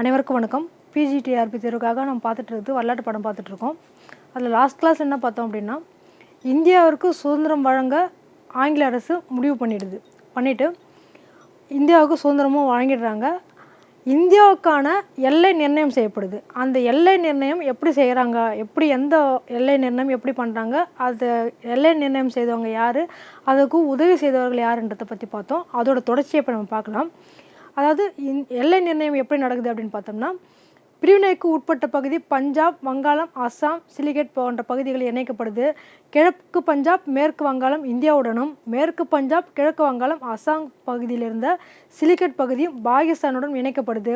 அனைவருக்கும் வணக்கம். பிஜிடிஆர்பி தேர்வுக்காக நம்ம பார்த்துட்டு இருக்குது வரலாற்று படம் பார்த்துட்ருக்கோம் அதில் லாஸ்ட் கிளாஸ் என்ன பார்த்தோம் அப்படின்னா இந்தியாவிற்கு சுதந்திரம் வழங்க ஆங்கில அரசு முடிவு பண்ணிடுது. பண்ணிவிட்டு இந்தியாவுக்கு சுதந்திரமும் வழங்கிடுறாங்க. இந்தியாவுக்கான எல்லை நிர்ணயம் செய்யப்படுது. அந்த எல்லை நிர்ணயம் எப்படி செய்கிறாங்க எப்படி எந்த எல்லை நிர்ணயம் எப்படி பண்ணுறாங்க அது எல்லை நிர்ணயம் செய்தவங்க யார்? அதுக்கு உதவி செய்தவர்கள் யாருன்றதை பற்றி பார்த்தோம். அதோட தொடர்ச்சியை இப்போ நம்ம பார்க்கலாம். அதாவது இந் எல்லை நிர்ணயம் எப்படி நடக்குது அப்படின்னு பார்த்தோம்னா பிரிவினைக்கு உட்பட்ட பகுதி பஞ்சாப் வங்காளம் அஸ்ஸாம் சிலிகேட் போன்ற பகுதிகள் இணைக்கப்படுது. கிழக்கு பஞ்சாப் மேற்கு வங்காளம் இந்தியாவுடனும் மேற்கு பஞ்சாப் கிழக்கு வங்காளம் அஸ்ஸாம் பகுதியில் இருந்த சிலிகேட் பகுதியும் பாகிஸ்தானுடன் இணைக்கப்படுது.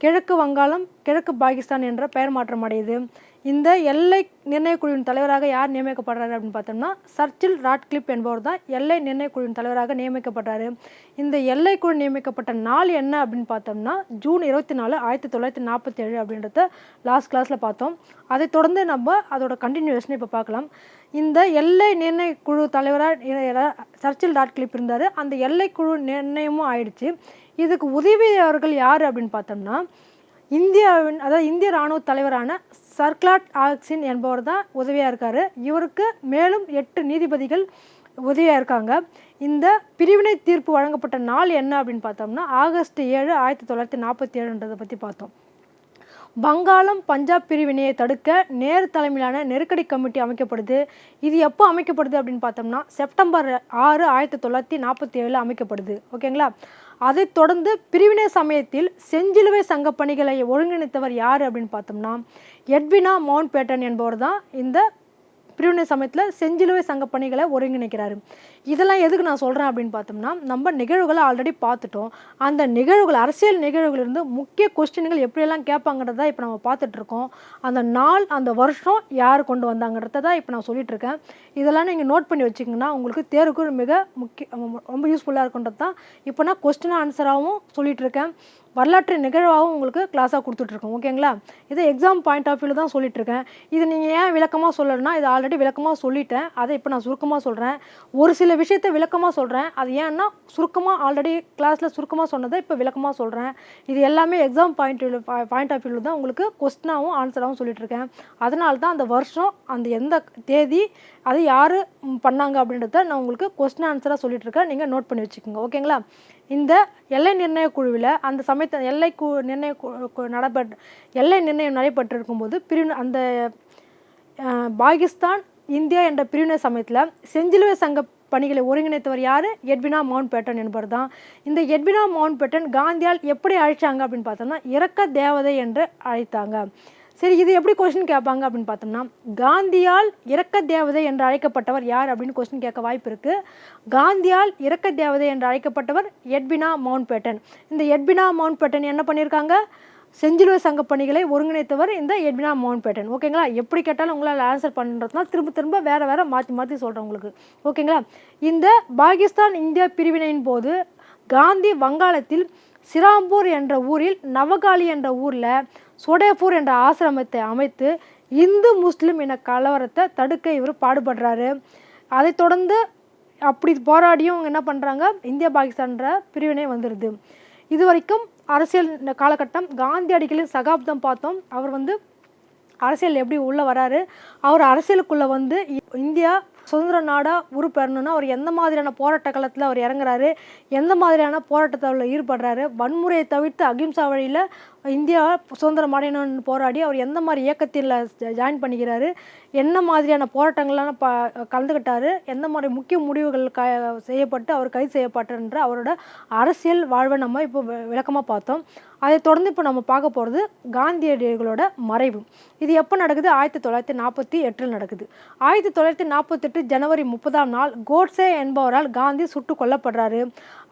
கிழக்கு வங்காளம் கிழக்கு பாகிஸ்தான் என்ற பெயர் மாற்றம் அடையுது. இந்த எல்லை நிர்ணயக் குழுவின் தலைவராக யார் நியமிக்கப்படுறாரு அப்படின்னு பார்த்தோம்னா சர்ச்சில் ராட்கிளிப் என்பவர் தான் எல்லை நிர்ணயக்குழுவின் தலைவராக நியமிக்கப்படுறாரு. இந்த எல்லை குழு நியமிக்கப்பட்ட நாள் என்ன அப்படின்னு பார்த்தோம்னா ஜூன் இருபத்தி நாலு ஆயிரத்தி தொள்ளாயிரத்தி நாற்பத்தி ஏழு அப்படின்றத லாஸ்ட் கிளாஸில் பார்த்தோம். அதை தொடர்ந்து நம்ம அதோட கண்டினியூஷன் இப்போ பார்க்கலாம். இந்த எல்லை நிர்ணய குழு தலைவராக சர்ச்சில் ராட்கிளிப் இருந்தார். அந்த எல்லைக்குழு நிர்ணயமும் ஆயிடுச்சு. இதுக்கு உதவியவர்கள் யார் அப்படின்னு பார்த்தோம்னா இந்தியாவின் அதாவது இந்திய இராணுவ தலைவரான சர்க்லாட் ஆக்சின் என்பவர் தான் உதவியாக இருக்கார். இவருக்கு மேலும் எட்டு நீதிபதிகள் உதவியாக இருக்காங்க. இந்த பிரிவினை தீர்ப்பு வழங்கப்பட்ட நாள் என்ன அப்படின்னு பார்த்தோம்னா ஆகஸ்ட் ஏழு ஆயிரத்தி தொள்ளாயிரத்தி நாற்பத்தி ஏழுன்றதை பற்றி பார்த்தோம். வங்காளம் பஞ்சாப் பிரிவினையை தடுக்க நேரு தலைமையிலான நெருக்கடி கமிட்டி அமைக்கப்படுது. இது எப்போ அமைக்கப்படுது அப்படின்னு பார்த்தோம்னா செப்டம்பர் ஆறு ஆயிரத்தி தொள்ளாயிரத்தி நாற்பத்தி ஏழில் அமைக்கப்படுது. ஓகேங்களா? அதைத் தொடர்ந்து பிரிவினை சமயத்தில் செஞ்சிலுவை சங்க பணிகளை ஒருங்கிணைத்தவர் யார் அப்படின்னு பார்த்தோம்னா எட்வினா மவுண்ட் பேட்டன் என்பவர் தான் இந்த பிரிவினை சமயத்தில் செஞ்சிலுவை சங்க பணிகளை ஒருங்கிணைக்கிறாரு. இதெல்லாம் எதுக்கு நான் சொல்கிறேன் அப்படின்னு பார்த்தோம்னா நம்ம நிகழ்வுகளை ஆல்ரெடி பார்த்துட்டோம். அந்த நிகழ்வுகள் அரசியல் நிகழ்வுகளிலிருந்து முக்கிய கொஸ்டின்கள் எப்படியெல்லாம் கேட்பாங்கிறத இப்போ நம்ம பார்த்துட்ருக்கோம் அந்த நாள் அந்த வருஷம் யார் கொண்டு வந்தாங்கிறத தான் இப்போ நான் சொல்லிகிட்ருக்கேன் இருக்கேன் இதெல்லாம் நீங்கள் நோட் பண்ணி வச்சுக்கிங்கன்னா உங்களுக்கு தேர்வுக்கு மிக முக்கிய ரொம்ப யூஸ்ஃபுல்லாக இருக்குன்றது தான் இப்போ நான் கொஸ்டின் ஆன்சராகவும் சொல்லிகிட்ருக்கேன் இருக்கேன் வரலாற்று நிகழ்வாகவும் உங்களுக்கு கிளாஸாக கொடுத்துட்ருக்கோம் ஓகேங்களா இதை எக்ஸாம் பாயிண்ட் ஆஃப் வியூவில் தான் சொல்லிட்டு இது நீங்கள் ஏன் விளக்கமாக சொல்லணும்னா இது ஆல்ரெடி விளக்கமாக சொல்லிட்டேன். அதை இப்போ நான் சுருக்கமாக சொல்கிறேன் ஒரு சில விஷயத்தை விளக்கமாக சொல்கிறேன் அது ஏன்னா சுருக்கமாக ஆல்ரெடி கிளாஸில் சுருக்கமாக சொன்னதை இப்போ விளக்கமாக சொல்கிறேன் இது எல்லாமே எக்ஸாம் பாயிண்ட் பாயிண்ட் ஆஃப் வியூவில் தான் உங்களுக்கு கொஸ்டினாகவும் ஆன்சராகவும் சொல்லிட்டு இருக்கேன் அதனால தான் அந்த வருஷம் அந்த எந்த தேதி அது யார் பண்ணாங்க அப்படின்றத நான் உங்களுக்கு கொஸ்டின் ஆன்சராக சொல்லிட்டு இருக்கேன் நீங்கள் நோட் பண்ணி வச்சுக்கோங்க. ஓகேங்களா இந்த எல்லை நிர்ணய குழுவில் அந்த சமயத்தை எல்லை கு நிர்ணய கு நடைபெற்ற எல்லை நிர்ணயம் நடைபெற்றிருக்கும் போது பிரிவு அந்த பாகிஸ்தான் இந்தியா என்ற பிரிவினை சமயத்தில் செஞ்சிலுவை சங்க பணிகளை ஒருங்கிணைத்தவர் யார்? எட்வினா மவுண்ட் பேட்டன் என்பவர் தான் இந்த எட்வினா மவுண்ட் பேட்டன் காந்தியால் எப்படி அழைச்சாங்க அப்படின்னு பார்த்தோம்னா இறக்க தேவதை என்று அழைத்தாங்க. சரி இது எப்படி கொஸ்டின் கேட்பாங்க அப்படின்னு பார்த்தோம்னா காந்தியால் இறக்க தேவதை என்று அழைக்கப்பட்டவர் யார் அப்படின்னு கொஸ்டின் கேட்க வாய்ப்பு இருக்குது காந்தியால் இறக்க தேவதை என்று அழைக்கப்பட்டவர் எட்வினா மவுண்ட் பேட்டன் இந்த எட்வினா மவுண்ட் பேட்டன் என்ன பண்ணியிருக்காங்க? செஞ்சிலுவை சங்க பணிகளை ஒருங்கிணைத்தவர் இந்த எட்வினா மவுண்ட் பேட்டன் ஓகேங்களா எப்படி கேட்டாலும் உங்களால் ஆன்சர் பண்ணுறதுனா திரும்ப திரும்ப வேறு வேறு மாற்றி மாற்றி சொல்கிறேன் உங்களுக்கு. ஓகேங்களா இந்த பாகிஸ்தான் இந்தியா பிரிவினையின் போது காந்தி வங்காளத்தில் சிராம்பூர் என்ற ஊரில் நவகாலி என்ற ஊரில் சோடேபூர் என்ற ஆசிரமத்தை அமைத்து இந்து முஸ்லீம் என கலவரத்தை தடுக்க இவர் பாடுபடுறாரு. அதை தொடர்ந்து அப்படி போராடியும் அவங்க என்ன பண்ணுறாங்க இந்தியா பாகிஸ்தான்ற பிரிவினை வந்துடுது இது வரைக்கும் அரசியல் காலகட்டம் காந்தியடிகளின் சகாப்தம் பார்த்தோம். அவர் வந்து அரசியல் எப்படி உள்ளே வராரு? அவர் அரசியலுக்குள்ளே வந்து இந்தியா சுதந்திர நாடாக உருப்பெறணும்னா அவர் எந்த மாதிரியான போராட்ட காலத்தில் அவர் இறங்குறாரு? எந்த மாதிரியான போராட்டத்தில் ஈடுபடுறாரு? வன்முறையை தவிர்த்து அகிம்சா வழியில் இந்தியா சுதந்திரம் அடையணும்னு போராடி அவர் எந்த மாதிரி இயக்கத்தில் ஜாயின் பண்ணிக்கிறாரு என்ன மாதிரியான போராட்டங்கள்லாம் ப கலந்துக்கிட்டாரு எந்த மாதிரி முக்கிய முடிவுகள் க செய்யப்பட்டு அவர் கைது செய்யப்பட்டுன்ற அவரோட அரசியல் வாழ்வை நம்ம இப்போ விளக்கமாக பார்த்தோம். அதை தொடர்ந்து இப்போ நம்ம பார்க்க போகிறது காந்தியடிகளோட மறைவு. இது எப்போ நடக்குது? ஆயிரத்தி தொள்ளாயிரத்தி நாற்பத்தி எட்டில் நடக்குது. ஆயிரத்தி தொள்ளாயிரத்தி நாற்பத்தெட்டு ஜனவரி முப்பதாம் நாள் கோட்ஸே என்பவரால் காந்தி சுட்டு கொல்லப்படுறாரு.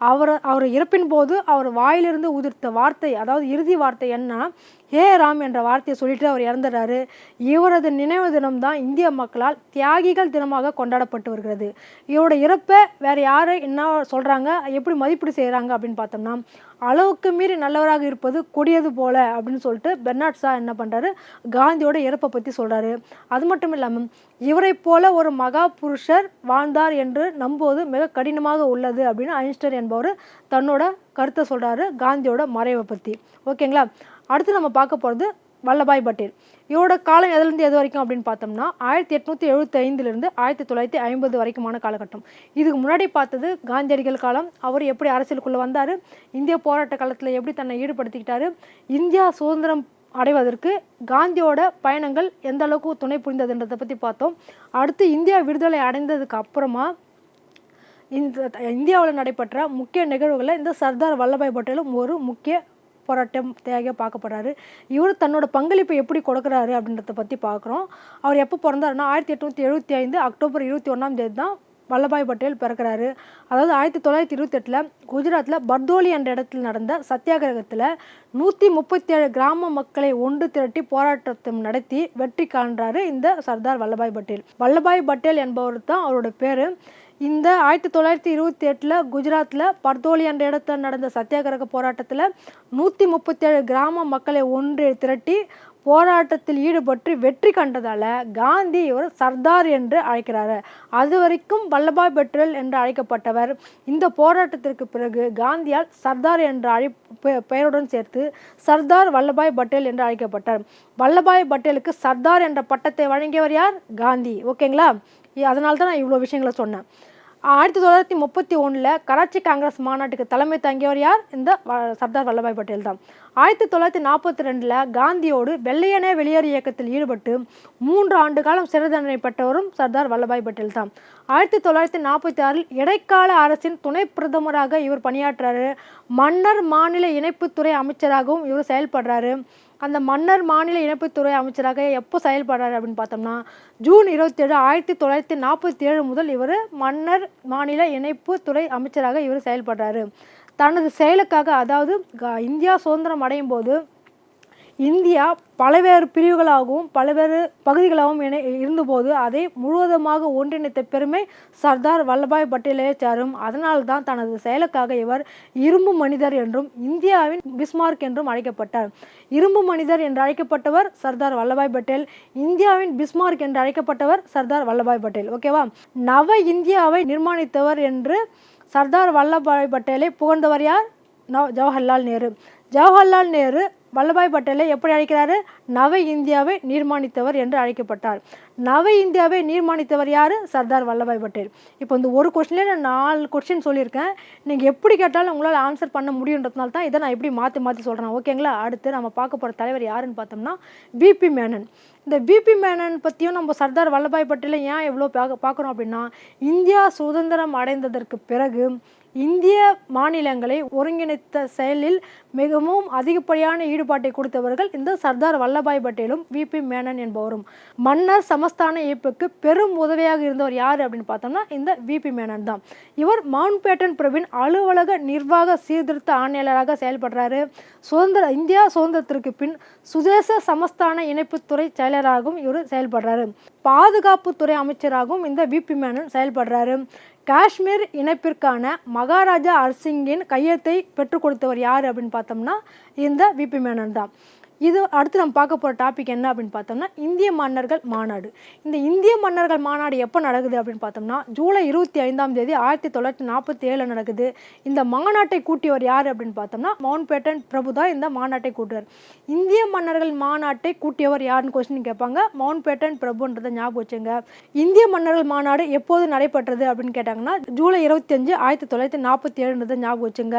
அவர் அவர் இறப்பின் போது அவர் வாயிலிருந்து உதிர்த்த வார்த்தை அதாவது இறுதி வார்த்தை என்ன ஹே ராம் என்ற வார்த்தையை சொல்லிட்டு அவர் இறந்துடுறாரு. இவரது நினைவு தினம் தான் இந்திய மக்களால் தியாகிகள் தினமாக கொண்டாடப்பட்டு வருகிறது. இவரோட இறப்பை வேறு யார் என்ன சொல்கிறாங்க எப்படி மதிப்பீடு செய்கிறாங்க அப்படின்னு பார்த்தோம்னா அளவுக்கு மீறி நல்லவராக இருப்பது கொடியது போல அப்படின்னு சொல்லிட்டு பெர்னாட் ஷா என்ன பண்ணுறாரு காந்தியோட இறப்பை பற்றி சொல்கிறாரு அது மட்டும் இல்லாமல் இவரைப் போல ஒரு மகா புருஷர் வாழ்ந்தார் என்று நம்புவது மிக கடினமாக உள்ளது அப்படின்னு ஐன்ஸ்டர் என்பவர் தன்னோட கருத்தை சொல்கிறாரு காந்தியோட மறைவை பற்றி ஓகேங்களா? அடுத்து நம்ம பார்க்க போகிறது வல்லபாய் பட்டேல். இவரோட காலம் எதுலேருந்து எது வரைக்கும் அப்படின்னு பார்த்தோம்னா ஆயிரத்தி எட்நூற்றி எழுபத்தி ஐந்துலேருந்து ஆயிரத்தி தொள்ளாயிரத்தி ஐம்பது வரைக்குமான காலகட்டம். இதுக்கு முன்னாடி பார்த்தது காந்தியடிகள் காலம். அவர் எப்படி அரசியலுக்குள்ளே வந்தார்? இந்திய போராட்ட காலத்தில் எப்படி தன்னை ஈடுபடுத்திக்கிட்டாரு? இந்தியா சுதந்திரம் அடைவதற்கு காந்தியோட பயணங்கள் எந்த அளவுக்கு துணை புரிந்ததுன்றதை பற்றி பார்த்தோம். அடுத்து இந்தியா விடுதலை அடைந்ததுக்கு அப்புறமா இந்த இந்தியாவில் நடைபெற்ற முக்கிய நிகழ்வுகளில் இந்த சர்தார் வல்லபாய் பட்டேலும் ஒரு முக்கிய போராட்டம் தியாகியாக பார்க்கப்படுறாரு. இவர் தன்னோட பங்களிப்பை எப்படி கொடுக்குறாரு அப்படின்றத பற்றி பார்க்குறோம். அவர் எப்போ பிறந்தாருன்னா ஆயிரத்தி எட்நூற்றி எழுபத்தி ஐந்து அக்டோபர் இருபத்தி ஒன்றாம் தேதி தான் வல்லபாய் பட்டேல் பிறக்கிறாரு. அதாவது ஆயிரத்தி தொள்ளாயிரத்தி இருபத்தெட்டில் குஜராத்தில் பர்தோலி என்ற இடத்தில் நடந்த சத்தியாகிரகத்தில் நூற்றி முப்பத்தி ஏழு கிராம மக்களை ஒன்று திரட்டி போராட்டத்தை நடத்தி வெற்றி காண்றாரு இந்த சர்தார் வல்லபாய் பட்டேல். வல்லபாய் பட்டேல் என்பவர் தான் அவரோட பேர். இந்த ஆயிரத்தி தொள்ளாயிரத்தி இருபத்தி எட்டில் குஜராத்தில் பர்தோலி என்ற இடத்தில் நடந்த சத்தியாகிரக போராட்டத்தில் நூற்றி முப்பத்தேழு கிராம மக்களை ஒன்று திரட்டி போராட்டத்தில் ஈடுபட்டு வெற்றி கண்டதால் காந்தி இவர் சர்தார் என்று அழைக்கிறாரு. அது வரைக்கும் வல்லபாய் பட்டேல் என்று அழைக்கப்பட்டவர். இந்த போராட்டத்திற்கு பிறகு காந்தியால் சர்தார் என்ற அழை பெ- பெயருடன் சேர்த்து சர்தார் வல்லபாய் பட்டேல் என்று அழைக்கப்பட்டார். வல்லபாய் பட்டேலுக்கு சர்தார் என்ற பட்டத்தை வழங்கியவர் யார்? காந்தி. ஓகேங்களா? அதனால தான் நான் இவ்வளோ விஷயங்களை சொன்னேன். ஆயிரத்தி தொள்ளாயிரத்தி முப்பத்தி ஒன்றில் கராச்சி காங்கிரஸ் மாநாட்டுக்கு தலைமை தாங்கியவர் யார்? இந்த வ- சர்தார் வல்லபாய் பட்டேல் தான். ஆயிரத்தி தொள்ளாயிரத்தி நாற்பத்தி ரெண்டில் காந்தியோடு வெள்ளையனே வெளியேறு இயக்கத்தில் ஈடுபட்டு மூன்று ஆண்டு காலம் சிறை தண்டனை பெற்றவரும் சர்தார் வல்லபாய் பட்டேல் தான். ஆயிரத்தி தொள்ளாயிரத்தி நாற்பத்தி ஆறில் இடைக்கால அரசின் துணை பிரதமராக இவர் பணியாற்றுறாரு மன்னர் மாநில இணைப்புத்துறை அமைச்சராகவும் இவர் செயல்படுறாரு. அந்த மன்னர் மாநில இணைப்புத்துறை அமைச்சராக எப்போ செயல்படுறாரு அப்படின்னு பார்த்தோம்னா ஜூன் இருபத்தேழு ஆயிரத்தி தொள்ளாயிரத்தி நாற்பத்தி ஏழு முதல் இவர் மன்னர் மாநில இணைப்புத்துறை அமைச்சராக இவர் செயல்படுறாரு. தனது செயலுக்காக அதாவது இந்தியா சுதந்திரம் அடையும் போது இந்தியா பல்வேறு பிரிவுகளாகவும் பல்வேறு பகுதிகளாகவும் இணை இருந்தபோது அதை முழுவதுமாக ஒன்றிணைத்த பெருமை சர்தார் வல்லபாய் பட்டேலே சாரும். அதனால்தான் தனது செயலுக்காக இவர் இரும்பு மனிதர் என்றும் இந்தியாவின் பிஸ்மார்க் என்றும் அழைக்கப்பட்டார். இரும்பு மனிதர் என்று அழைக்கப்பட்டவர் சர்தார் வல்லபாய் பட்டேல் இந்தியாவின் பிஸ்மார்க் என்று அழைக்கப்பட்டவர் சர்தார் வல்லபாய் பட்டேல். ஓகேவா? நவ இந்தியாவை நிர்மாணித்தவர் என்று சர்தார் வல்லபாய் பட்டேலை புகழ்ந்தவர் யார்? நவ ஜவஹர்லால் நேரு. ஜவஹர்லால் நேரு வல்லபாய் பட்டேலை எப்படி அழைக்கிறாரு? நவ இந்தியாவை நிர்மாணித்தவர் என்று அழைக்கப்பட்டார். நவ இந்தியாவை நிர்மாணித்தவர் யார்? சர்தார் வல்லபாய் பட்டேல். இப்போ இந்த ஒரு கொஸ்டின்லேயே நான் நாலு கொஸ்டின் சொல்லியிருக்கேன். நீங்கள் எப்படி கேட்டாலும் உங்களால் ஆன்சர் பண்ண முடியுன்றதுனால தான் இதை நான் எப்படி மாற்றி மாற்றி சொல்கிறேன் ஓகேங்களா அடுத்து நம்ம பார்க்க போகிற தலைவர் யாருன்னு பார்த்தோம்னா பிபி மேனன் இந்த பிபி மேனன் பற்றியும் நம்ம சர்தார் வல்லபாய் பட்டேலை ஏன் எவ்வளோ பார்க்க பார்க்குறோம் அப்படின்னா இந்தியா சுதந்திரம் அடைந்ததற்கு பிறகு இந்திய மாநிலங்களை ஒருங்கிணைத்த செயலில் மிகவும் அதிகப்படியான ஈடுபாட்டை கொடுத்தவர்கள் இந்த சர்தார் வல்லபாய் பட்டேலும் விபி மேனன் என்பவரும். மன்னர் சமஸ்தான இயப்புக்கு பெரும் உதவியாக இருந்தவர் யார் அப்படின்னு பார்த்தோம்னா இந்த விபி மேனன் தான். இவர் மவுண்ட் பேட்டன் பிரபின் அலுவலக நிர்வாக சீர்திருத்த ஆணையாளராக செயல்படுறாரு. சுதந்திர இந்தியா சுதந்திரத்திற்கு பின் சுதேச சமஸ்தான இணைப்புத்துறை செயலராகவும் இவர் செயல்படுறாரு. பாதுகாப்புத்துறை அமைச்சராகவும் இந்த விபி மேனன் செயல்படுறாரு. காஷ்மீர் இணைப்பிற்கான மகாராஜா அரசிங்கின் கையெழுத்தை பெற்றுக் கொடுத்தவர் யார் அப்படின்னு பார்த்தோம்னா இந்த விபி மேனன் தான். இது அடுத்து நம்ம பார்க்க போகிற டாபிக் என்ன அப்படின்னு பார்த்தோம்னா இந்திய மன்னர்கள் மாநாடு. இந்த இந்திய மன்னர்கள் மாநாடு எப்போ நடக்குது அப்படின்னு பார்த்தோம்னா ஜூலை இருபத்தி ஐந்தாம் தேதி ஆயிரத்தி தொள்ளாயிரத்தி நாற்பத்தி ஏழில் நடக்குது. இந்த மாநாட்டை கூட்டியவர் யார் அப்படின்னு பார்த்தோம்னா மவுண்ட் பேட்டன் பிரபு தான் இந்த மாநாட்டை கூட்டுவார். இந்திய மன்னர்கள் மாநாட்டை கூட்டியவர் யாருன்னு கொஸ்டின் கேட்பாங்க மவுண்ட் பேட்டன் பிரபுன்றதை ஞாபகம் வச்சுங்க. இந்திய மன்னர்கள் மாநாடு எப்போது நடைபெற்றது அப்படின்னு கேட்டாங்கன்னா ஜூலை இருபத்தஞ்சு ஆயிரத்தி தொள்ளாயிரத்தி நாற்பத்தி ஏழுன்றதை ஞாபகம் வச்சுங்க.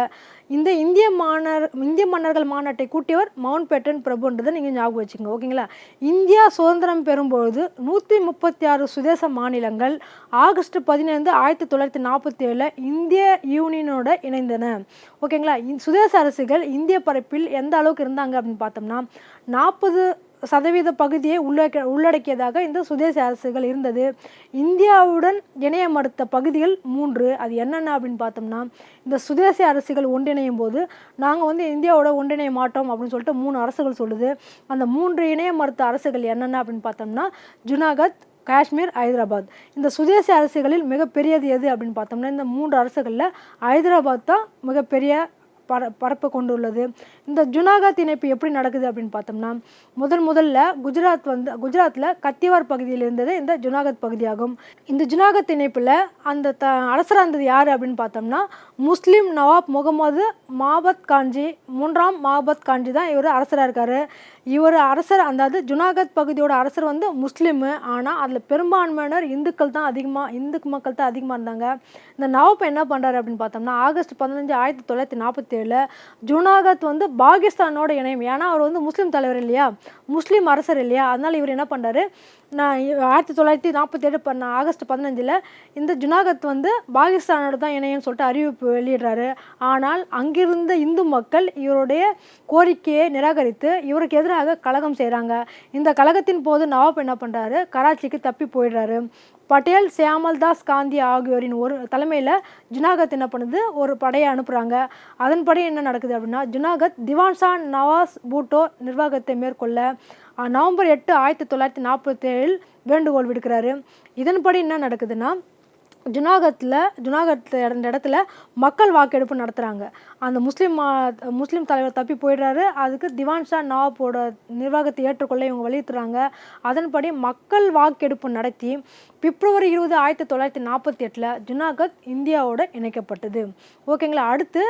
இந்த இந்திய மாநர் இந்திய மன்னர்கள் மாநாட்டை கூட்டியவர் மவுண்ட் பேட்டன் பிரபுன்றதை நீங்கள் ஞாபகம் வச்சுக்கோங்க ஓகேங்களா? இந்தியா சுதந்திரம் பெறும்பொழுது நூற்றி முப்பத்தி ஆறு சுதேச மாநிலங்கள் ஆகஸ்ட் பதினைந்து ஆயிரத்தி தொள்ளாயிரத்தி நாற்பத்தி ஏழில் இந்திய யூனியனோட இணைந்தன ஓகேங்களா? இந் சுதேச அரசுகள் இந்திய பரப்பில் எந்த அளவுக்கு இருந்தாங்க அப்படின்னு பார்த்தோம்னா நாற்பது சதவீத பகுதியை உள்ளடக்க உள்ளடக்கியதாக இந்த சுதேச அரசுகள் இருந்தது. இந்தியாவுடன் இணைய மறுத்த பகுதிகள் மூன்று. அது என்னென்ன அப்படின்னு பார்த்தோம்னா இந்த சுதேச அரசுகள் ஒன்றிணையும் போது நாங்கள் வந்து இந்தியாவோட ஒன்றிணைய மாட்டோம் அப்படின்னு சொல்லிட்டு மூணு அரசுகள் சொல்லுது. அந்த மூன்று இணைய மறுத்த அரசுகள் என்னென்ன அப்படின்னு பார்த்தோம்னா ஜுனாகத் காஷ்மீர் ஹைதராபாத் இந்த சுதேச அரசுகளில் மிகப்பெரியது எது அப்படின்னு பார்த்தோம்னா இந்த மூன்று அரசுகளில் ஹைதராபாத் தான் மிகப்பெரிய பர பரப்ப கொண்டுள்ளது. இந்த ஜுனாகத் இணைப்பு எப்படி நடக்குது அப்படின்னு பார்த்தோம்னா முதன் முதல்ல குஜராத் வந்து குஜராத்தில் கத்திவார் பகுதியில் இருந்தது இந்த ஜுனாகத் பகுதியாகும். இந்த ஜுனாகத் இணைப்பில் அந்த த அரசராக இருந்தது யார் அப்படின்னு பார்த்தோம்னா முஸ்லீம் நவாப் முகமது மாபத் காஞ்சி மூன்றாம் மாபத் காஞ்சி தான் இவர் அரசராக இருக்கார். இவர் அரசர் அதாவது ஜுனாகத் பகுதியோட அரசர் வந்து முஸ்லீமு. ஆனால் அதில் பெரும்பான்மையினர் இந்துக்கள் தான் அதிகமாக இந்து மக்கள் தான் அதிகமாக இருந்தாங்க. இந்த நவாப் என்ன பண்ணுறாரு அப்படின்னு பார்த்தோம்னா ஆகஸ்ட் பதினஞ்சு ஆயிரத்தி தொள்ளாயிரத்தி நாற்பத்தி ஏழில் ஜுனாகத் வந்து பாகிஸ்தானோட இணையம் ஏன்னா அவர் வந்து முஸ்லீம் தலைவர் இல்லையா? முஸ்லீம் அரசர் இல்லையா? அதனால் இவர் என்ன பண்ணுறாரு நான் ஆயிரத்தி தொள்ளாயிரத்தி நாற்பத்தி ஏழு பண்ண ஆகஸ்ட் பதினஞ்சில் இந்த ஜுனாகத் வந்து பாகிஸ்தானோட தான் இணையன்னு சொல்லிட்டு அறிவிப்பு வெளியிடுறாரு. ஆனால் அங்கிருந்த இந்து மக்கள் இவருடைய கோரிக்கையை நிராகரித்து இவருக்கு எதிராக கழகம் செய்கிறாங்க இந்த கழகத்தின் போது நவாப் என்ன பண்ணுறாரு கராச்சிக்கு தப்பி போயிடுறாரு. பட்டேல் சியாமல்தாஸ் காந்தி ஆகியோரின் ஒரு தலைமையில் ஜுனாகத் என்ன பண்ணுது? ஒரு படையை அனுப்புகிறாங்க அதன்படி என்ன நடக்குது அப்படின்னா ஜுனாகத் திவான்ஷா நவாஸ் பூட்டோ நிர்வாகத்தை மேற்கொள்ள நவம்பர் எட்டு ஆயிரத்தி தொள்ளாயிரத்தி நாற்பத்தேழில் வேண்டுகோள் விடுக்கிறாரு. இதன்படி என்ன நடக்குதுன்னா ஜுனாகத்தில் ஜுனாகத்தில் இருந்த இடத்துல மக்கள் வாக்கெடுப்பு நடத்துகிறாங்க அந்த முஸ்லீம் மா- முஸ்லீம் தலைவர் தப்பி போயிடுறாரு. அதுக்கு திவான் ஷா நவாப்போட நிர்வாகத்தை ஏற்றுக்கொள்ள இவங்க வலியுறுத்துறாங்க. அதன்படி மக்கள் வாக்கெடுப்பு நடத்தி பிப்ரவரி இருபது ஆயிரத்தி தொள்ளாயிரத்தி நாற்பத்தி எட்டில் ஜுனாகத் இந்தியாவோட இணைக்கப்பட்டது. ஓகேங்களா? அடுத்து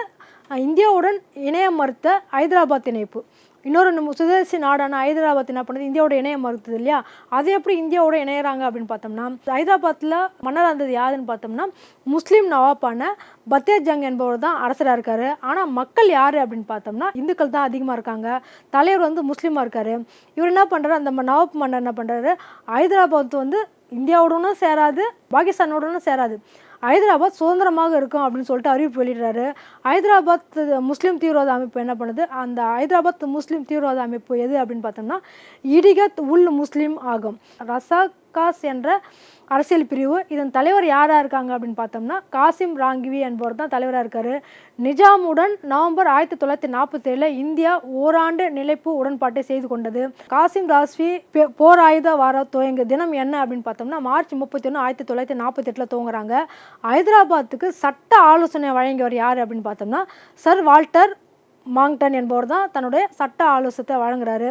இந்தியாவுடன் இணைய மறுத்த ஹைதராபாத் இணைப்பு. இன்னொரு நம்ம சுதேசி நாடான ஹைதராபாத் என்ன பண்ணுது? இந்தியாவோட இணைய மறுத்தது இல்லையா? அது எப்படி இந்தியாவோட இணையறாங்க அப்படின்னு பார்த்தோம்னா ஹைதராபாத்தில் மன்னராக இருந்தது யாருன்னு பார்த்தோம்னா முஸ்லீம் நவாப்பான பத்தேர் ஜங் என்பவர் தான் அரசராக இருக்காரு. ஆனால் மக்கள் யார் அப்படின்னு பார்த்தோம்னா இந்துக்கள் தான் அதிகமாக இருக்காங்க. தலைவர் வந்து முஸ்லீமாக இருக்காரு. இவர் என்ன பண்ணுறாரு அந்த ம- நவாப் மன்னர் என்ன பண்ணுறாரு ஹைதராபாத் வந்து இந்தியாவோடனும் சேராது பாகிஸ்தானோடனும் சேராது. ஹைதராபாத் சுதந்திரமாக இருக்கும் அப்படின்னு சொல்லிட்டு அறிவிப்பு வெளியிடுறாரு. ஹைதராபாத் முஸ்லீம் தீவிரவாத அமைப்பு என்ன பண்ணுது? அந்த ஹைதராபாத் முஸ்லீம் தீவிரவாத அமைப்பு எது அப்படின்னு பார்த்தோம்னா இடிகத் உல் முஸ்லீம் ஆகும். ரசாகாஸ் என்ற அரசியல் பிரிவு இதன் தலைவர் யாராக இருக்காங்க அப்படின்னு பார்த்தோம்னா காசிம் ராங்கிவி என்பவர் தான் தலைவராக இருக்காரு. நிஜாமுடன் நவம்பர் ஆயிரத்தி தொள்ளாயிரத்தி நாற்பத்தேழில் இந்தியா ஓராண்டு நிலைப்பு உடன்பாட்டை செய்து கொண்டது. காசிம் ராஸ்வி போர் ஆயுத வார துவங்க தினம் என்ன அப்படின்னு பார்த்தோம்னா மார்ச் முப்பத்தி ஒன்று ஆயிரத்தி தொள்ளாயிரத்தி நாற்பத்தெட்டில் துவங்குறாங்க. ஹைதராபாத்துக்கு சட்ட ஆலோசனை வழங்கியவர் யார் அப்படின்னு பார்த்தோம்னா சர் வால்டர் மாங்டன் என்பவர் தான் தன்னுடைய சட்ட ஆலோசத்தை வழங்குறாரு.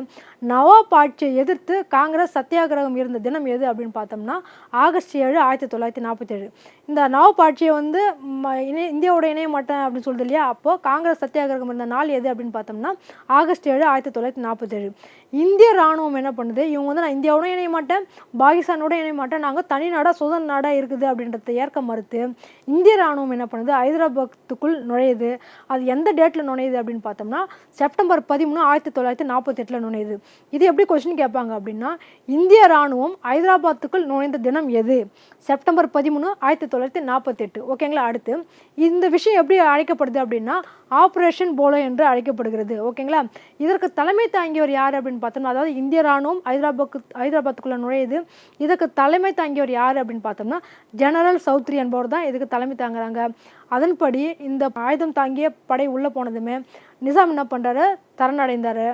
நவாப் ஆட்சியை எதிர்த்து காங்கிரஸ் சத்தியாகிரகம் இருந்த தினம் எது அப்படின்னு பார்த்தோம்னா ஆகஸ்ட் ஏழு ஆயிரத்தி தொள்ளாயிரத்தி நாற்பத்தேழு. இந்த நவாப் ஆட்சியை வந்து ம, இணை இந்தியாவோட இணைய மாட்டேன் அப்படின்னு சொல்லுது இல்லையா? அப்போது காங்கிரஸ் சத்தியாகிரகம் இருந்த நாள் எது அப்படின்னு பார்த்தோம்னா ஆகஸ்ட் ஏழு ஆயிரத்தி தொள்ளாயிரத்தி நாற்பத்தேழு. இந்திய ராணுவம் என்ன பண்ணுது? இவங்க வந்து நான் இந்தியாவோட இணைய மாட்டேன் பாகிஸ்தானோட இணைய மாட்டேன் நாங்கள் தனி நாடாக சுதந்திர நாடாக இருக்குது அப்படின்றத ஏற்க மறுத்து இந்திய ராணுவம் என்ன பண்ணுது? ஹைதராபாத்துக்குள் நுழையுது. அது எந்த டேட்டில் நுழையுது அப்படின்னு பார்த்தோம்னா செப்டம்பர் பதிமூணு ஆயிரத்தி தொள்ளாயிரத்தி நாற்பத்தெட்டில் நுழையுது. இது எப்படி கொஸ்டின் கேட்பாங்க அப்படின்னா இந்திய ராணுவம் ஹைதராபாத்துக்குள் நுழைந்த தினம் எது? செப்டம்பர் பதிமூணு ஆயிரத்தி தொள்ளாயிரத்தி நாற்பத்தெட்டு. ஓகேங்களா? அடுத்து இந்த விஷயம் எப்படி அழைக்கப்படுது அப்படின்னா ஆப்ரேஷன் போலோ என்று அழைக்கப்படுகிறது. ஓகேங்களா? இதற்கு தலைமை தாங்கியவர் யார் அப்படின்னு பார்த்தோம்னா அதாவது இந்திய ராணுவம் ஹைதராபாத் ஹைதராபாத்துக்குள்ளே நுழையுது. இதற்கு தலைமை தாங்கியவர் யார் அப்படின்னு பார்த்தோம்னா ஜெனரல் சௌத்ரி என்பவர் தான் இதுக்கு தலைமை தாங்குறாங்க. அதன்படி இந்த ஆயுதம் தாங்கிய படை உள்ளே போனதுமே நிசாம் என்ன பண்ணுறாரு சரணடைந்தார்.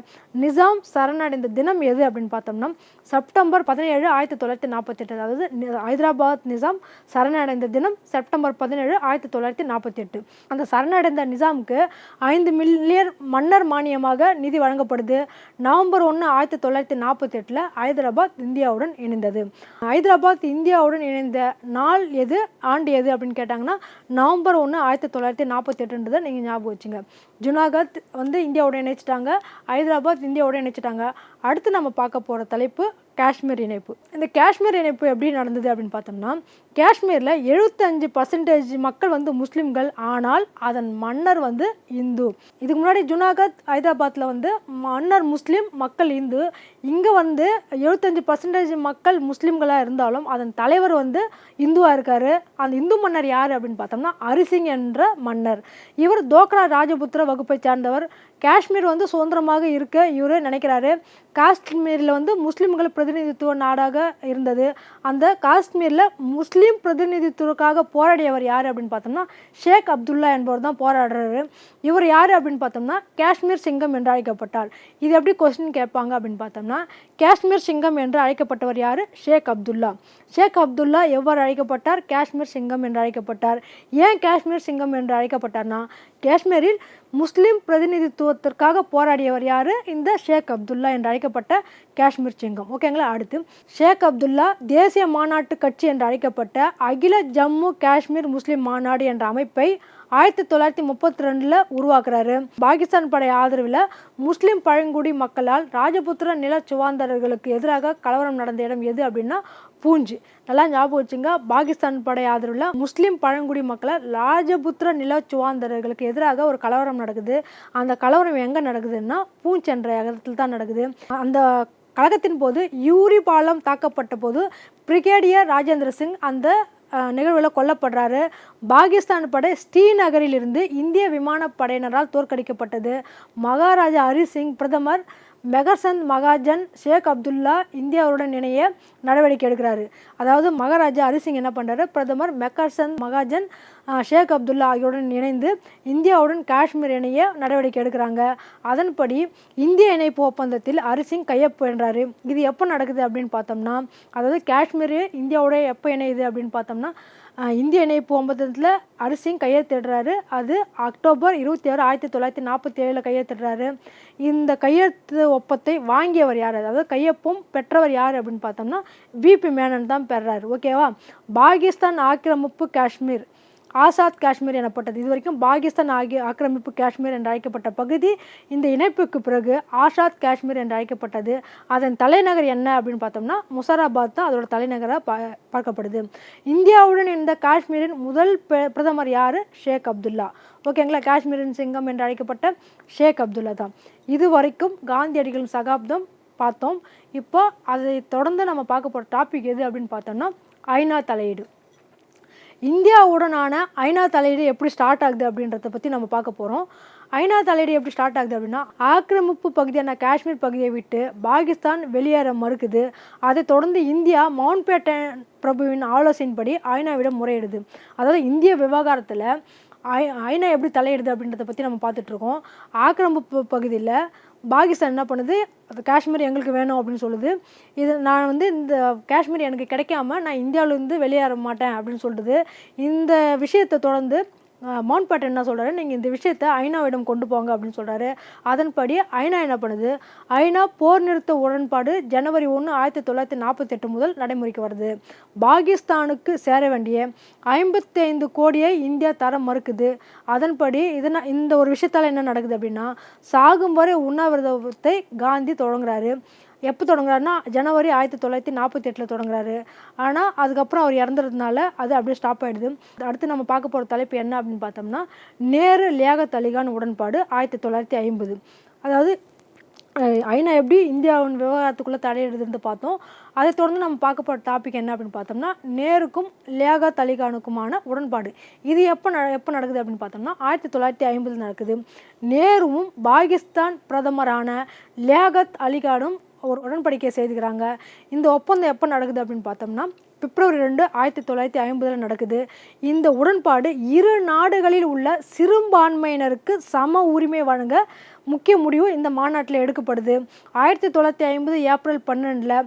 நிசாம் சரணடைந்த தினம் எது அப்படின்னு பார்த்தோம்னா செப்டம்பர் பதினேழு ஆயிரத்தி தொள்ளாயிரத்தி நாற்பத்தெட்டு. அதாவது ஹைதராபாத் நிசாம் சரணடைந்த தினம் செப்டம்பர் பதினேழு ஆயிரத்தி தொள்ளாயிரத்தி நாற்பத்தெட்டு. அந்த சரணடைந்த நிசாமுக்கு ஐந்து மில்லியன் மன்னர் மானியமாக நிதி வழங்கப்படுது. நவம்பர் ஒன்று ஆயிரத்தி தொள்ளாயிரத்தி நாற்பத்தெட்டில் ஹைதராபாத் இந்தியாவுடன் இணைந்தது. ஹைதராபாத் இந்தியாவுடன் இணைந்த நாள் எது? ஆண்டு எது அப்படின்னு கேட்டாங்கன்னா நவம்பர் ஒன்று ஆயிரத்தி தொள்ளாயிரத்தி நாற்பத்தெட்டுன்றதை நீங்கள் ஞாபகம் வச்சுங்க. ஜுனாகத் வந்து இந்தியாவோட இணைச்சிட்டாங்க. ஹைதராபாத் இந்தியாவோட இணைச்சிட்டாங்க. அடுத்து நம்ம பார்க்க போகிற தலைப்பு காஷ்மீர் இணைப்பு. இந்த காஷ்மீர் இணைப்பு எப்படி நடந்தது அப்படின்னு பார்த்தோம்னா காஷ்மீரில் எழுபத்தஞ்சு பர்சன்டேஜ் மக்கள் வந்து முஸ்லீம்கள். ஆனால் அதன் மன்னர் வந்து இந்து. இதுக்கு முன்னாடி ஜுனாகத் ஹைதராபாத்தில் வந்து மன்னர் முஸ்லீம் மக்கள் இந்து. இங்கே வந்து எழுபத்தஞ்சு பர்சன்டேஜ் மக்கள் முஸ்லீம்களாக இருந்தாலும் அதன் தலைவர் வந்து இந்துவாக இருக்கார். அந்த இந்து மன்னர் யார் அப்படின்னு பார்த்தோம்னா ஹரிசிங் என்ற மன்னர். இவர் தோக்ரா ராஜபுத்திர வகுப்பை சார்ந்தவர். காஷ்மீர் வந்து சுதந்திரமாக இருக்க இவர் நினைக்கிறாரு. காஷ்மீரில் வந்து முஸ்லீம்கள் பிரதிநிதித்துவ நாடாக இருந்தது. அந்த காஷ்மீரில் முஸ்லீம் பிரதிநிதித்துவக்காக போராடியவர் யார் அப்படின்னு பார்த்தோம்னா ஷேக் அப்துல்லா என்பவர் தான் போராடுறாரு. இவர் யார் அப்படின்னு பார்த்தோம்னா காஷ்மீர் சிங்கம் என்று அழைக்கப்பட்டார். இது எப்படி கொஸ்டின் கேட்பாங்க அப்படின்னு பார்த்தோம்னா காஷ்மீர் சிங்கம் என்று அழைக்கப்பட்டவர் யார்? ஷேக் அப்துல்லா. ஷேக் அப்துல்லா எவ்வாறு அழைக்கப்பட்டார்? காஷ்மீர் சிங்கம் என்று அழைக்கப்பட்டார். ஏன் காஷ்மீர் சிங்கம் என்று அழைக்கப்பட்டார்னா காஷ்மீரில் முஸ்லீம் பிரதிநிதித்துவ சமத்துவத்திற்காக போராடியவர் யார்? இந்த ஷேக் அப்துல்லா என்று அழைக்கப்பட்ட காஷ்மீர் சிங்கம். ஓகேங்களா அடுத்து. ஷேக் அப்துல்லா தேசிய மாநாட்டு கட்சி என்று அழைக்கப்பட்ட அகில ஜம்மு காஷ்மீர் முஸ்லீம் மாநாடு என்ற அமைப்பை ஆயிரத்தி தொள்ளாயிரத்தி முப்பத்தி ரெண்டில் உருவாக்குறாரு. பாகிஸ்தான் படை ஆதரவில் முஸ்லீம் பழங்குடி மக்களால் ராஜபுத்திர நில சுவாந்தரர்களுக்கு எதிராக கலவரம் நடந்த இடம் எது அப்படின்னா பூஞ்ச். நல்லா ஞாபகம் வச்சுங்க பாகிஸ்தான் படை ஆதரவில் முஸ்லீம் பழங்குடி மக்களை ராஜபுத்திர நில சுவாந்தரர்களுக்கு எதிராக ஒரு கலவரம் நடக்குது. அந்த கலவரம் எங்கே நடக்குதுன்னா பூஞ்ச் என்ற இடத்துல தான் நடக்குது. அந்த கழகத்தின் போது யூரி பாலம் தாக்கப்பட்ட போது பிரிகேடியர் ராஜேந்திர சிங் அந்த நிகழ்வில் கொல்லப்படுறாரு. பாகிஸ்தான் படை ஸ்ரீநகரிலிருந்து இந்திய விமானப்படையினரால் தோற்கடிக்கப்பட்டது. மகாராஜா ஹரி சிங் பிரதமர் மெகர்சந்த் மகாஜன் ஷேக் அப்துல்லா இந்தியாவுடன் இணைய நடவடிக்கை எடுக்கிறாரு. அதாவது மகாராஜா ஹரிசிங் என்ன பண்ணுறாரு பிரதமர் மெக்கர்சந்த் மகாஜன் ஷேக் அப்துல்லா ஆகியோருடன் இணைந்து இந்தியாவுடன் காஷ்மீர் இணைய நடவடிக்கை எடுக்கிறாங்க. அதன்படி இந்திய இணைப்பு ஒப்பந்தத்தில் ஹரிசிங் கையொப்பன்றாரு இது எப்போ நடக்குது அப்படின்னு பார்த்தோம்னா அதாவது காஷ்மீர் இந்தியாவோட எப்போ இணையுது அப்படின்னு பார்த்தோம்னா இந்திய இணைப்பு ஒப்பந்தத்தில் அரிசியும் கையெழுத்திடுறாரு. அது அக்டோபர் இருபத்தி ஆறு ஆயிரத்தி தொள்ளாயிரத்தி நாற்பத்தி ஏழில் கையெழுத்திடுறாரு. இந்த கையெழுத்து ஒப்பத்தை வாங்கியவர் யார்? அதாவது கையொப்பம் பெற்றவர் யார் அப்படின்னு பார்த்தோம்னா விபி மேனன் தான் பெறாரு. ஓகேவா? பாகிஸ்தான் ஆக்கிரமிப்பு காஷ்மீர். ஆசாத் காஷ்மீர் எனப்பட்டது. இது வரைக்கும் பாகிஸ்தான் ஆகிய ஆக்கிரமிப்பு காஷ்மீர் என்று அழைக்கப்பட்ட பகுதி இந்த இணைப்புக்கு பிறகு ஆசாத் காஷ்மீர் என்று அழைக்கப்பட்டது. அதன் தலைநகர் என்ன அப்படின்னு பார்த்தோம்னா முசராபாத் தான் அதோட தலைநகராக பா பார்க்கப்படுது. இந்தியாவுடன் இந்த காஷ்மீரின் முதல் பிரதமர் யார்? ஷேக் அப்துல்லா. ஓகேங்களா? காஷ்மீரின் சிங்கம் என்று அழைக்கப்பட்ட ஷேக் அப்துல்லா தான். இது வரைக்கும் காந்தியடிகளின் சகாப்தம் பார்த்தோம். இப்போ அதை தொடர்ந்து நம்ம பார்க்க போகிற டாபிக் எது அப்படின்னு பார்த்தோம்னா ஐநா தலையீடு. இந்தியாவுடனான ஐநா தலையீடு எப்படி ஸ்டார்ட் ஆகுது அப்படின்றத பற்றி நம்ம பார்க்க போகிறோம் ஐநா தலையீடு எப்படி ஸ்டார்ட் ஆகுது அப்படின்னா ஆக்கிரமிப்பு பகுதியான காஷ்மீர் பகுதியை விட்டு பாகிஸ்தான் வெளியேற மறுக்குது. அதை தொடர்ந்து இந்தியா மவுண்ட் பேட்டன் பிரபுவின் ஆலோசனைப்படி ஐநாவிடம் முறையிடுது. அதாவது இந்திய விவகாரத்தில் ஐ ஐநா எப்படி தலையிடுது அப்படின்றத பற்றி நம்ம பார்த்துட்ருக்கோம் ஆக்கிரமிப்பு பகுதியில் பாகிஸ்தான் என்ன பண்ணுது? அது காஷ்மீர் எங்களுக்கு வேணும் அப்படின்னு சொல்லுது. இது நான் வந்து இந்த காஷ்மீர் எனக்கு கிடைக்காம நான் இந்தியாவிலேருந்து வெளியேற மாட்டேன் அப்படின்னு சொல்லுது. இந்த விஷயத்தை தொடர்ந்து மவுண்ட் பேட்டன் என்ன சொல்கிறாரு நீங்கள் இந்த விஷயத்தை ஐநாவிடம் கொண்டு போங்க அப்படின்னு சொல்கிறாரு அதன்படி ஐநா என்ன பண்ணுது? ஐநா போர் நிறுத்த உடன்பாடு ஜனவரி ஒன்று ஆயிரத்தி தொள்ளாயிரத்தி நாற்பத்தெட்டு முதல் நடைமுறைக்கு வருது. பாகிஸ்தானுக்கு சேர வேண்டிய ஐம்பத்தி ஐந்து கோடியை இந்தியா தர மறுக்குது. அதன்படி இதனால் இந்த ஒரு விஷயத்தால் என்ன நடக்குது அப்படின்னா சாகும் வரை உண்ணாவிரதத்தை காந்தி தொடங்குறாரு. எப்போ தொடங்குறாருன்னா ஜனவரி ஆயிரத்தி தொள்ளாயிரத்தி நாற்பத்தி எட்டில் தொடங்குறாரு. ஆனால் அதுக்கப்புறம் அவர் இறந்துறதுனால அது அப்படியே ஸ்டாப் ஆகிடுது அடுத்து நம்ம பார்க்க போகிற தலைப்பு என்ன அப்படின்னு பார்த்தோம்னா நேரு லேக அலிகான் உடன்பாடு ஆயிரத்தி தொள்ளாயிரத்தி ஐம்பது. அதாவது ஐநா எப்படி இந்தியாவின் விவகாரத்துக்குள்ளே தலையிடுதுன்னு பார்த்தோம். அதை தொடர்ந்து நம்ம பார்க்க போகிற டாபிக் என்ன அப்படின்னு பார்த்தோம்னா நேருக்கும் லேகா அலிகானுக்குமான உடன்பாடு. இது எப்போ ந எப்போ நடக்குது அப்படின்னு பார்த்தோம்னா ஆயிரத்தி தொள்ளாயிரத்தி ஐம்பது நடக்குது. நேருவும் பாகிஸ்தான் பிரதமரான லேகத் அலிகானும் ஒரு உடன்படிக்கை செய்துக்கிறாங்க. இந்த ஒப்பந்தம் எப்போ நடக்குது அப்படின்னு பார்த்தோம்னா பிப்ரவரி ரெண்டு ஆயிரத்தி தொள்ளாயிரத்தி ஐம்பதில் நடக்குது. இந்த உடன்பாடு இரு நாடுகளில் உள்ள சிறுபான்மையினருக்கு சம உரிமை வழங்க முக்கிய முடிவு இந்த மாநாட்டில் எடுக்கப்படுது. ஆயிரத்தி தொள்ளாயிரத்தி ஐம்பது ஏப்ரல் பன்னெண்டில்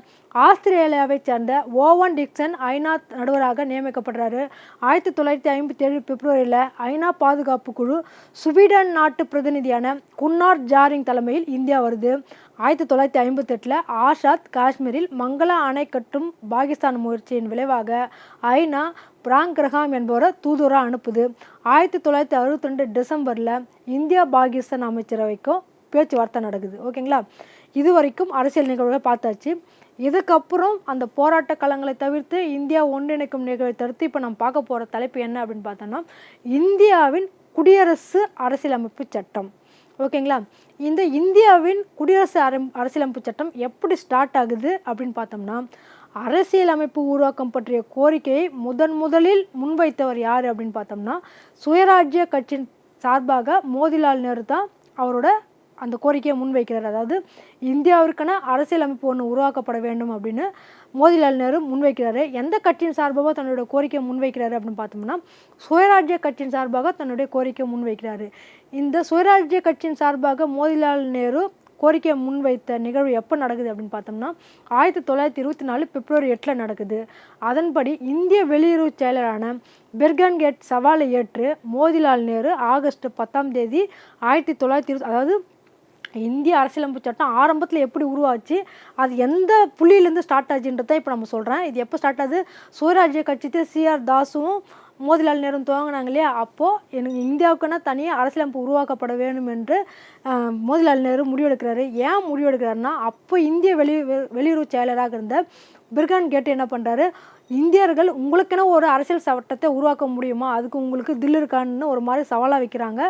ஆஸ்திரேலியாவை சேர்ந்த ஓவன் டிக்சன் ஐநா நடுவராக நியமிக்கப்படுறாரு. ஆயிரத்தி தொள்ளாயிரத்தி ஐம்பத்தி ஏழு பிப்ரவரியில் ஐநா பாதுகாப்பு குழு சுவீடன் நாட்டு பிரதிநிதியான குன்னார் ஜாரிங் தலைமையில் இந்தியா வருது. ஆயிரத்தி தொள்ளாயிரத்தி ஐம்பத்தெட்டில் ஆஷாத் காஷ்மீரில் மங்களா அணை கட்டும் பாகிஸ்தான் முயற்சியின் விளைவாக ஐநா பிராங்க் கிரஹாம் என்பவரை தூதுவராக அனுப்புது. ஆயிரத்தி தொள்ளாயிரத்தி அறுபத்தி ரெண்டு டிசம்பரில் இந்தியா பாகிஸ்தான் அமைச்சரவைக்கும் பேச்சுவார்த்தை நடக்குது. ஓகேங்களா? இது வரைக்கும் அரசியல் நிகழ்வுகளை பார்த்தாச்சு. இதுக்கப்புறம் அந்த போராட்ட களங்களை தவிர்த்து இந்தியா ஒன்றிணைக்கும் நிகழ்வை தடுத்து இப்போ நம்ம பார்க்க போகிற தலைப்பு என்ன அப்படின்னு பார்த்தோம்னா இந்தியாவின் குடியரசு அரசியலமைப்பு சட்டம். ஓகேங்களா? இந்த இந்தியாவின் குடியரசு அர அரசியலமைப்பு சட்டம் எப்படி ஸ்டார்ட் ஆகுது அப்படின்னு பார்த்தோம்னா அரசியலமைப்பு உருவாக்கம் பற்றிய கோரிக்கையை முதன் முதலில் முன்வைத்தவர் யார் அப்படின்னு பார்த்தோம்னா சுயராஜ்ய கட்சியின் சார்பாக மோதிலால் நேரு தான் அவரோட அந்த கோரிக்கையை முன்வைக்கிறார். அதாவது இந்தியாவிற்கான அரசியலமைப்பு ஒன்று உருவாக்கப்பட வேண்டும் அப்படின்னு மோதிலால் நேரு முன்வைக்கிறாரு. எந்த கட்சியின் சார்பாக தன்னுடைய கோரிக்கையை முன்வைக்கிறாரு அப்படின்னு பார்த்தோம்னா சுயராஜ்ய கட்சியின் சார்பாக தன்னுடைய கோரிக்கையை முன்வைக்கிறாரு. இந்த சுயராஜ்ய கட்சியின் சார்பாக மோதிலால் நேரு கோரிக்கையை முன்வைத்த நிகழ்வு எப்போ நடக்குது அப்படின்னு பார்த்தோம்னா ஆயிரத்தி தொள்ளாயிரத்தி இருபத்தி நாலு பிப்ரவரி எட்டில் நடக்குது. அதன்படி இந்திய வெளியுறவு செயலரான பெர்கன் கேட் சவாலை ஏற்று மோதிலால் நேரு ஆகஸ்ட் பத்தாம் தேதி ஆயிரத்தி தொள்ளாயிரத்தி இருபத்தி அதாவது இந்திய அரசியலமைப்பு சட்டம் ஆரம்பத்தில் எப்படி உருவாச்சு அது எந்த புள்ளியிலேருந்து ஸ்டார்ட் ஆச்சுன்றதை இப்போ நம்ம சொல்கிறேன் இது எப்போ ஸ்டார்ட் ஆகுது? சுயராஜ்ய கட்சித்து சிஆர் தாஸும் மோதிலால் நேரு துவங்கினாங்க இல்லையா? அப்போது எனக்கு இந்தியாவுக்குன்னா தனியாக அரசியலமைப்பு உருவாக்கப்பட வேண்டும் என்று மோதிலால் நேரு முடிவெடுக்கிறாரு. ஏன் முடிவெடுக்கிறாருன்னா அப்போ இந்திய வெளி வெ- வெளியுறவு செயலராக இருந்த பிர்கான் கேட்டு என்ன பண்ணுறாரு இந்தியர்கள் உங்களுக்கென ஒரு அரசியல் சட்டத்தை உருவாக்க முடியுமா? அதுக்கு உங்களுக்கு தில் இருக்கான்னு ஒரு மாதிரி சவாலாக வைக்கிறாங்க.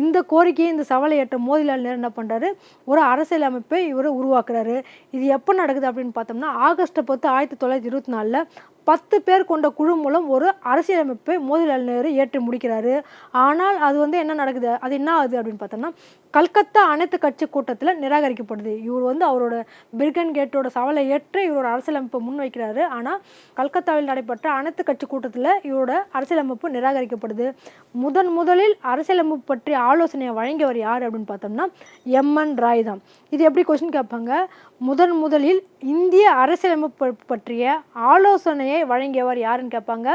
இந்த கோரிக்கையை இந்த சவாலை ஏற்ற மோதிலால் நேரு என்ன பண்ணுறாரு ஒரு அரசியல் அமைப்பை இவர் உருவாக்குறாரு. இது எப்போ நடக்குது அப்படின்னு பார்த்தோம்னா ஆகஸ்ட் பத்து ஆயிரத்தி தொள்ளாயிரத்தி இருபத்தி நாலில் பத்து பேர் கொண்ட குழு மூலம் ஒரு அரசியலமைப்பை மோதிலால் நேரு ஏற்றி முடிக்கிறாரு. ஆனால் அது வந்து என்ன நடக்குது? அது என்ன ஆகுது அப்படின்னு பார்த்தோம்னா கல்கத்தா அனைத்து கட்சி கூட்டத்தில் நிராகரிக்கப்படுது. இவர் வந்து அவரோட பிர்கன் கேட்டோட சவாலை ஏற்று இவரோட அரசியலமைப்பை முன்வைக்கிறாரு. ஆனால் கல்கத்தாவில் நடைபெற்ற அனைத்து கட்சி கூட்டத்தில் இவரோட அரசியலமைப்பு நிராகரிக்கப்படுது. முதன் முதலில் அரசியலமைப்பு பற்றி ஆலோசனையை வழங்கியவர் யார் அப்படின்னு பார்த்தோம்னா எம்என் ராய் தான். இது எப்படி கொஸ்டின் கேட்பாங்க? முதன் முதலில் இந்திய அரசியலமைப்பு பற்றிய ஆலோசனையை வழங்கியவர் யாருன்னு கேட்பாங்க?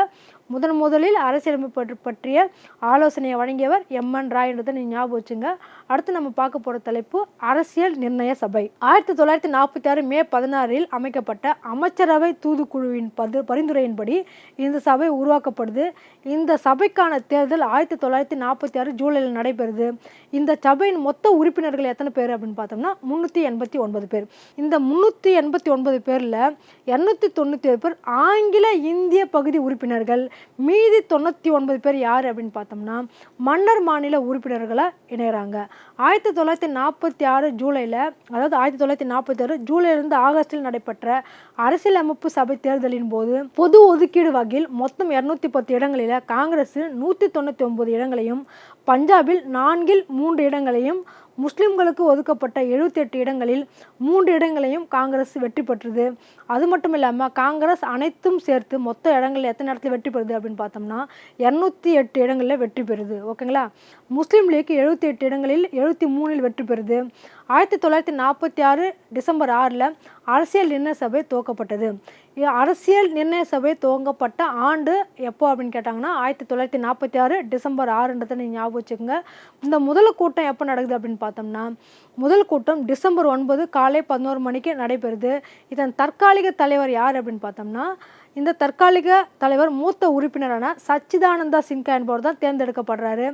முதன் முதலில் அரசியலமைப்பு பற்றிய ஆலோசனையை வழங்கியவர் எம்என் ராய்ன்றதை நீ ஞாபகம் வச்சுங்க. அடுத்து நம்ம பார்க்க போகிற தலைப்பு அரசியல் நிர்ணய சபை. ஆயிரத்தி தொள்ளாயிரத்தி நாற்பத்தி ஆறு மே பதினாறில் அமைக்கப்பட்ட அமைச்சரவை தூதுக்குழுவின் பது பரிந்துரையின்படி இந்த சபை உருவாக்கப்படுது. இந்த சபைக்கான தேர்தல் ஆயிரத்தி தொள்ளாயிரத்தி நாற்பத்தி ஆறு ஜூலையில் நடைபெறுது. இந்த சபையின் மொத்த உறுப்பினர்கள் எத்தனை பேர் அப்படின்னு பார்த்தோம்னா முந்நூற்றி எண்பத்தி ஒன்பது பேர். இந்த முந்நூற்றி எண்பத்தி ஒன்பது பேரில் இரநூத்தி தொண்ணூற்றி ஏழு பேர் ஆங்கில இந்திய பகுதி உறுப்பினர்கள். மீதி தொண்ணூற்றி ஒன்பது பேர் யார் அப்படின்னு பார்த்தோம்னா மன்னர் மாநில உறுப்பினர்களை இணைகிறாங்க ஆயிரத்தி தொள்ளாயிரத்தி நாற்பத்தி ஆறு ஜூலையில் அதாவது ஆயிரத்தி தொள்ளாயிரத்தி நாற்பத்தி ஆறு ஜூலையிலிருந்து ஆகஸ்டில் நடைபெற்ற அரசியலமைப்பு சபை தேர்தலின் போது பொது ஒதுக்கீடு வகையில் மொத்தம் இரநூத்தி பத்து இடங்களில் காங்கிரஸ் நூற்றி தொண்ணூற்றி ஒன்பது இடங்களையும் பஞ்சாபில் நான்கில் மூன்று இடங்களையும் முஸ்லிம்களுக்கு ஒதுக்கப்பட்ட 78 இடங்களில் மூன்று இடங்களையும் காங்கிரஸ் வெற்றி பெற்றது. அது மட்டும் இல்லாமல் காங்கிரஸ் அனைத்தும் சேர்த்து மொத்த இடங்கள் எத்தனை இடத்துல வெற்றி பெறுது அப்படின்னு பார்த்தோம்னா இரநூத்தி எட்டு இடங்களில் வெற்றி பெறுது. ஓகேங்களா முஸ்லீம் லீக் எழுபத்தி எட்டு இடங்களில் எழுபத்தி மூணில் வெற்றி பெறுது. ஆயிரத்தி தொள்ளாயிரத்தி நாற்பத்தி ஆறு டிசம்பர் ஆறில் அரசியல் நிர்ணய சபை துவக்கப்பட்டது. அரசியல் நிர்ணய சபை துவங்கப்பட்ட ஆண்டு எப்போ அப்படின்னு கேட்டாங்கன்னா ஆயிரத்தி தொள்ளாயிரத்தி நாற்பத்தி ஆறு டிசம்பர் ஆறுன்றதை நீங்கள் ஞாபகம் வச்சுக்கோங்க. இந்த முதல் கூட்டம் எப்போ நடக்குது அப்படின்னு பார்த்தோம்னா முதல் கூட்டம் டிசம்பர் ஒன்பது காலை பதினோரு மணிக்கு நடைபெறுது. இதன் தற்காலிக தலைவர் யார் அப்படின்னு பார்த்தோம்னா இந்த தற்காலிக தலைவர் மூத்த உறுப்பினரான சச்சிதானந்தா சின்கா என்பவர் தான் தேர்ந்தெடுக்கப்படுறாரு.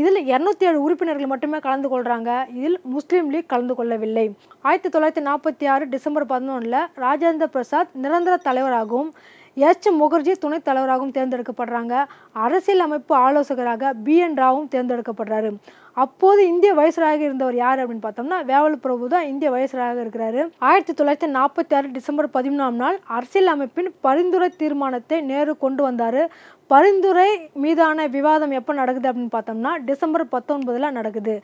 இதில் இரநூத்தி ஏழு உறுப்பினர்கள் மட்டுமே கலந்து கொள்கிறாங்க இதில் முஸ்லீம் லீக் கலந்து கொள்ளவில்லை. ஆயிரத்தி தொள்ளாயிரத்தி நாற்பத்தி ஆறு டிசம்பர் பதினொன்றில் ராஜேந்திர பிரசாத் நிரந்தர தலைவராகவும் எச் முகர்ஜி துணைத் தலைவராகவும் தேர்ந்தெடுக்கப்படுறாங்க. அரசியல் அமைப்பு ஆலோசகராக பி என் ராவும் தேர்ந்தெடுக்கப்படுறாரு. அப்போது இந்திய வயசராக இருந்தவர் யார் அப்படின்னு பார்த்தோம்னா வேவல் பிரபு தான் இந்திய வயசராக இருக்கிறாரு. ஆயிரத்தி தொள்ளாயிரத்தி நாற்பத்தி ஆறு டிசம்பர் பதிமூணாம் நாள் அரசியல் அமைப்பின் பரிந்துரை தீர்மானத்தை நேரு கொண்டு வந்தார். பரிந்துரை மீதான விவாதம் எப்போ நடக்குது அப்படின்னு பார்த்தோம்னா டிசம்பர் பத்தொன்பதில் நடக்குது.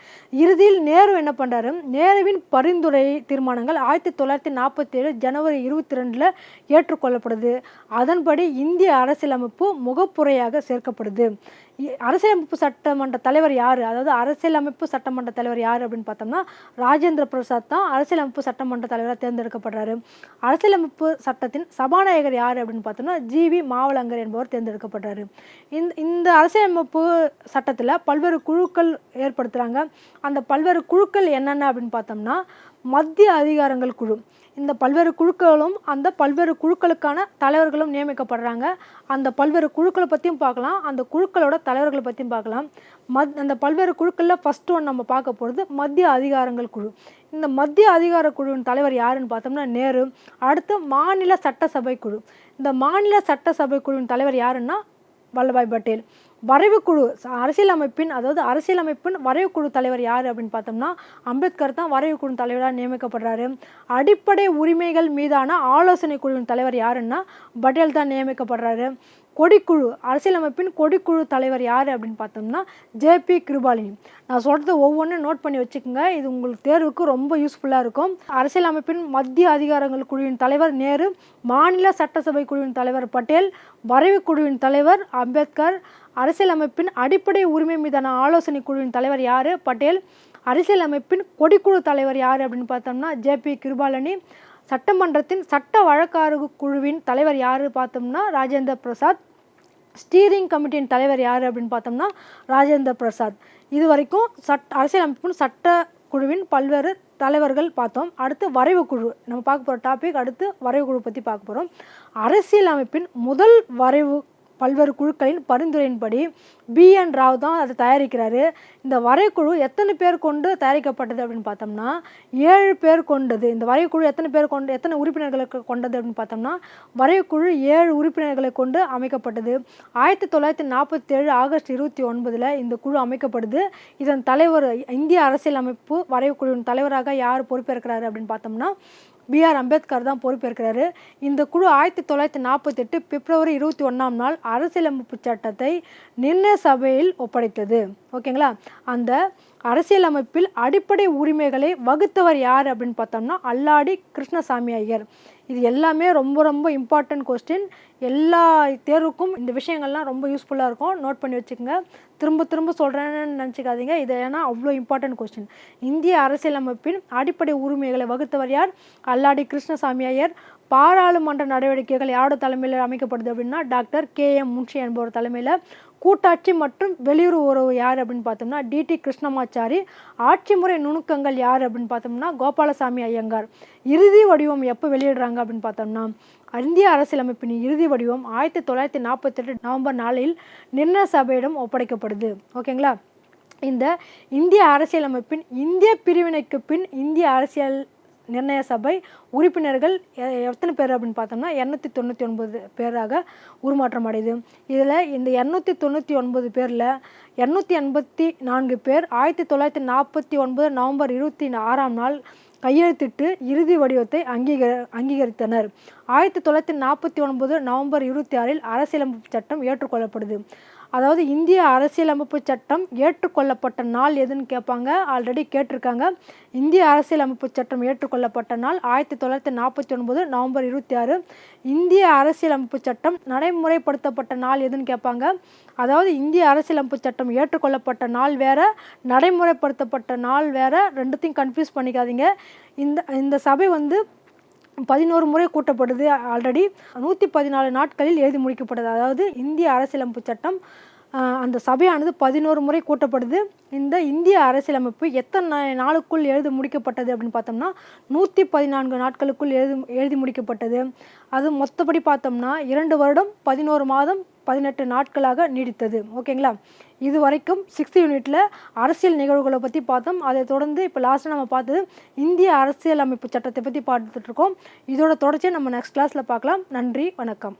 இறுதியில் நேரு என்ன பண்ணுறாரு நேருவின் பரிந்துரை தீர்மானங்கள் ஆயிரத்தி தொள்ளாயிரத்தி நாற்பத்தி ஏழு ஜனவரி இருபத்தி ரெண்டில் ஏற்றுக்கொள்ளப்படுது. அதன்படி இந்திய அரசியலமைப்பு முகப்புரையாக சேர்க்கப்படுது. அரசியலமைப்பு சட்டமன்ற தலைவர் யார்? அதாவது அரசியலமைப்பு சட்டமன்ற தலைவர் யார் அப்படின்னு பார்த்தோம்னா ராஜேந்திர பிரசாத் தான் அரசியலமைப்பு சட்டமன்ற தலைவராக தேர்ந்தெடுக்கப்படுறாரு. அரசியலமைப்பு சட்டத்தின் சபாநாயகர் யார் அப்படின்னு பார்த்தோம்னா ஜி வி மாவலங்கர் என்பவர் தேர்ந்தெடுக்கப்படுறாரு. இந்த இந்த அரசியலமைப்பு சட்டத்தில் பல்வேறு குழுக்கள் ஏற்படுத்துகிறாங்க அந்த பல்வேறு குழுக்கள் என்னென்ன அப்படின்னு பார்த்தோம்னா மத்திய அதிகாரங்கள் குழு. இந்த பல்வேறு குழுக்களும் அந்த பல்வேறு குழுக்களுக்கான தலைவர்களும் நியமிக்கப்படுறாங்க. அந்த பல்வேறு குழுக்களை பற்றியும் பார்க்கலாம். அந்த குழுக்களோட தலைவர்களை பற்றியும் பார்க்கலாம். மத் அந்த பல்வேறு குழுக்களில் ஃபஸ்ட் ஒன்று நம்ம பார்க்க போகிறது மத்திய அதிகாரங்கள் குழு. இந்த மத்திய அதிகார குழுவின் தலைவர் யாருன்னு பார்த்தோம்னா நேரு. அடுத்து மாநில சட்டசபை குழு. இந்த மாநில சட்டசபை குழுவின் தலைவர் யாருன்னா வல்லபாய் பட்டேல். வரைவுக்குழு அரசியலமைப்பின் அதாவது அரசியலமைப்பின் வரைவுக்குழு தலைவர் யார் அப்படின்னு பார்த்தோம்னா அம்பேத்கர் தான் வரைவுக்குழு தலைவராக நியமிக்கப்படுறாரு. அடிப்படை உரிமைகள் மீதான ஆலோசனை குழுவின் தலைவர் யாருன்னா பட்டேல் தான் நியமிக்கப்படுறாரு. கொடிக்குழு அரசியலமைப்பின் கொடிக்குழு தலைவர் யார் அப்படின்னு பார்த்தோம்னா ஜேபி கிருபாலினி. நான் சொல்கிறது ஒவ்வொன்றும் நோட் பண்ணி வச்சுக்கோங்க. இது உங்களுக்கு தேர்வுக்கு ரொம்ப யூஸ்ஃபுல்லாக இருக்கும். அரசியலமைப்பின் மத்திய அதிகாரங்கள் குழுவின் தலைவர் நேரு மாநில சட்டசபை குழுவின் தலைவர் பட்டேல் வரைவு குழுவின் தலைவர் அம்பேத்கர் அரசியலமைப்பின் அடிப்படை உரிமை மீதான ஆலோசனை குழுவின் தலைவர் யார்? பட்டேல். அரசியலமைப்பின் கொடிக்குழு தலைவர் யார் அப்படின்னு பார்த்தோம்னா ஜேபி கிருபாலனி. சட்டமன்றத்தின் சட்ட வழக்காறு குழுவின் தலைவர் யார் பார்த்தோம்னா ராஜேந்திர பிரசாத். ஸ்டீரிங் கமிட்டியின் தலைவர் யார் அப்படின்னு பார்த்தோம்னா ராஜேந்திர பிரசாத். இது வரைக்கும் சட் அரசியலமைப்பின் சட்ட குழுவின் பல்வேறு தலைவர்கள் பார்த்தோம். அடுத்து வரைவு குழு. நம்ம பார்க்க போகிற டாபிக் அடுத்து வரைவு குழு பற்றி பார்க்க போகிறோம் அரசியலமைப்பின் முதல் வரைவு பல்வேறு குழுக்களின் பரிந்துரையின்படி பி என் ராவ் தான் அதை தயாரிக்கிறாரு. இந்த வரைக்குழு எத்தனை பேர் கொண்டு தயாரிக்கப்பட்டது அப்படின்னு பார்த்தோம்னா ஏழு பேர் கொண்டது. இந்த வரைக்குழு எத்தனை பேர் கொண்டு எத்தனை உறுப்பினர்களை கொண்டது அப்படின்னு பார்த்தோம்னா வரைக்குழு ஏழு உறுப்பினர்களை கொண்டு அமைக்கப்பட்டது. ஆயிரத்தி தொள்ளாயிரத்தி நாற்பத்தேழு ஆகஸ்ட் இருபத்தி ஒன்பதில் இந்த குழு அமைக்கப்படுது. இதன் தலைவர் இந்திய அரசியலமைப்பு வரைக்குழுவின் தலைவராக யார் பொறுப்பேற்கிறாரு அப்படின்னு பார்த்தோம்னா பிஆர் அம்பேத்கர் தான் பொறுப்பேற்கிறாரு. இந்த குழு ஆயிரத்தி தொள்ளாயிரத்தி நாற்பத்தெட்டு பிப்ரவரி இருபத்தி ஒன்றாம் நாள் அரசியலமைப்பு சட்டத்தை நிர்ணய சபையில் ஒப்படைத்தது. ஓகேங்களா? அந்த அரசியலமைப்பில் அடிப்படை உரிமைகளை வகுத்தவர் யார் அப்படின்னு பார்த்தோம்னா அல்லாடி கிருஷ்ணசாமி ஐயர். இது எல்லாமே ரொம்ப ரொம்ப இம்பார்ட்டன்ட் கொஸ்டின் எல்லா தேர்வுக்கும் இந்த விஷயங்கள்லாம் ரொம்ப யூஸ்ஃபுல்லாக இருக்கும். நோட் பண்ணி வச்சுக்கோங்க. திரும்ப திரும்ப சொல்கிறேன்னு நினச்சிக்காதீங்க. இது ஏன்னா அவ்வளோ இம்பார்ட்டன்ட் கொஸ்டின் இந்திய அரசியலமைப்பின் அடிப்படை உரிமைகளை வகுத்தவர் யார்? அல்லாடி கிருஷ்ணசாமி ஐயர். பாராளுமன்ற நடவடிக்கைகள் யாரோட தலைமையில் அமைக்கப்படுது அப்படின்னா டாக்டர் கே எம் முன்ஷி என்பவர் தலைமையில். கூட்டாட்சி மற்றும் வெளியுறவு உறவு யார் அப்படின்னு பார்த்தோம்னா டிடி கிருஷ்ணமாச்சாரி ஆட்சி முறை நுணுக்கங்கள் யார் அப்படின்னு பார்த்தோம்னா கோபாலசாமி ஐயங்கார். இறுதி வடிவம் எப்போ வெளியிடுறாங்க அப்படின்னு பார்த்தோம்னா இந்திய அரசியலமைப்பின் இறுதி வடிவம் ஆயிரத்தி தொள்ளாயிரத்தி நாற்பத்தெட்டு நவம்பர் நாளில் நிர்ணய சபையிடம் ஒப்படைக்கப்படுது. ஓகேங்களா? இந்த இந்திய அரசியலமைப்பின் இந்திய பிரிவினைக்கு பின் இந்திய அரசியல் நிர்ணய சபை உறுப்பினர்கள் எ- எத்தனை பேர் அப்படின்னு பார்த்தோம்னா இரநூத்தி தொண்ணூற்றி ஒன்பது பேராக உருமாற்றம் அடையுது. இதில் இந்த இரநூத்தி தொண்ணூற்றி ஒன்பது பேரில் இரநூத்தி எண்பத்தி நான்கு பேர் ஆயிரத்தி தொள்ளாயிரத்தி நாற்பத்தி ஒன்பது நவம்பர் இருபத்தி ஆறாம் நாள் கையெழுத்திட்டு இறுதி வடிவத்தை அங்கீகர அங்கீகரித்தனர். ஆயிரத்தி தொள்ளாயிரத்தி நாற்பத்தி ஒன்பது நவம்பர் இருபத்தி ஆறில் அரசியலமைப்பு சட்டம் ஏற்றுக்கொள்ளப்படுது. அதாவது இந்திய அரசியலமைப்பு சட்டம் ஏற்றுக்கொள்ளப்பட்ட நாள் எதுன்னு கேட்பாங்க. ஆல்ரெடி கேட்டிருக்காங்க. இந்திய அரசியலமைப்பு சட்டம் ஏற்றுக்கொள்ளப்பட்ட நாள் ஆயிரத்தி தொள்ளாயிரத்தி நாற்பத்தி ஒன்பது நவம்பர் இருபத்தி ஆறு. இந்திய அரசியலமைப்பு சட்டம் நடைமுறைப்படுத்தப்பட்ட நாள் எதுன்னு கேட்பாங்க. அதாவது இந்திய அரசியலமைப்பு சட்டம் ஏற்றுக்கொள்ளப்பட்ட நாள் வேற நடைமுறைப்படுத்தப்பட்ட நாள் வேற. ரெண்டுத்தையும் கன்ஃபியூஸ் பண்ணிக்காதீங்க. இந்த இந்த சபை வந்து பதினோரு முறை கூட்டப்படுது ஆல்ரெடி நூற்றி பதினாலு நாட்களில் எழுதி முடிக்கப்பட்டது. அதாவது இந்திய அரசியலமைப்பு சட்டம் அந்த சபையானது பதினோரு முறை கூட்டப்படுது. இந்த இந்திய அரசியலமைப்பு எத்தனை நாளுக்குள் எழுதி முடிக்கப்பட்டது அப்படின்னு பார்த்தோம்னா நூற்றி பதினான்கு நாட்களுக்குள் எழுதி எழுதி முடிக்கப்பட்டது. அது மொத்தப்படி பார்த்தோம்னா இரண்டு வருடம் பதினோரு மாதம் பதினெட்டு நாட்களாக நீடித்தது. ஓகேங்களா? இது வரைக்கும் சிக்ஸ்த் யூனிட்டில் அரசியல் நிகழ்வுகளை பற்றி பார்த்தோம். அதை தொடர்ந்து இப்போ லாஸ்ட்டாக நம்ம பார்த்தது இந்திய அரசியல் அமைப்பு சட்டத்தை பற்றி பார்த்துட்டு இருக்கோம். இதோட தொடர்ச்சியை நம்ம நெக்ஸ்ட் கிளாஸில் பார்க்கலாம். நன்றி வணக்கம்.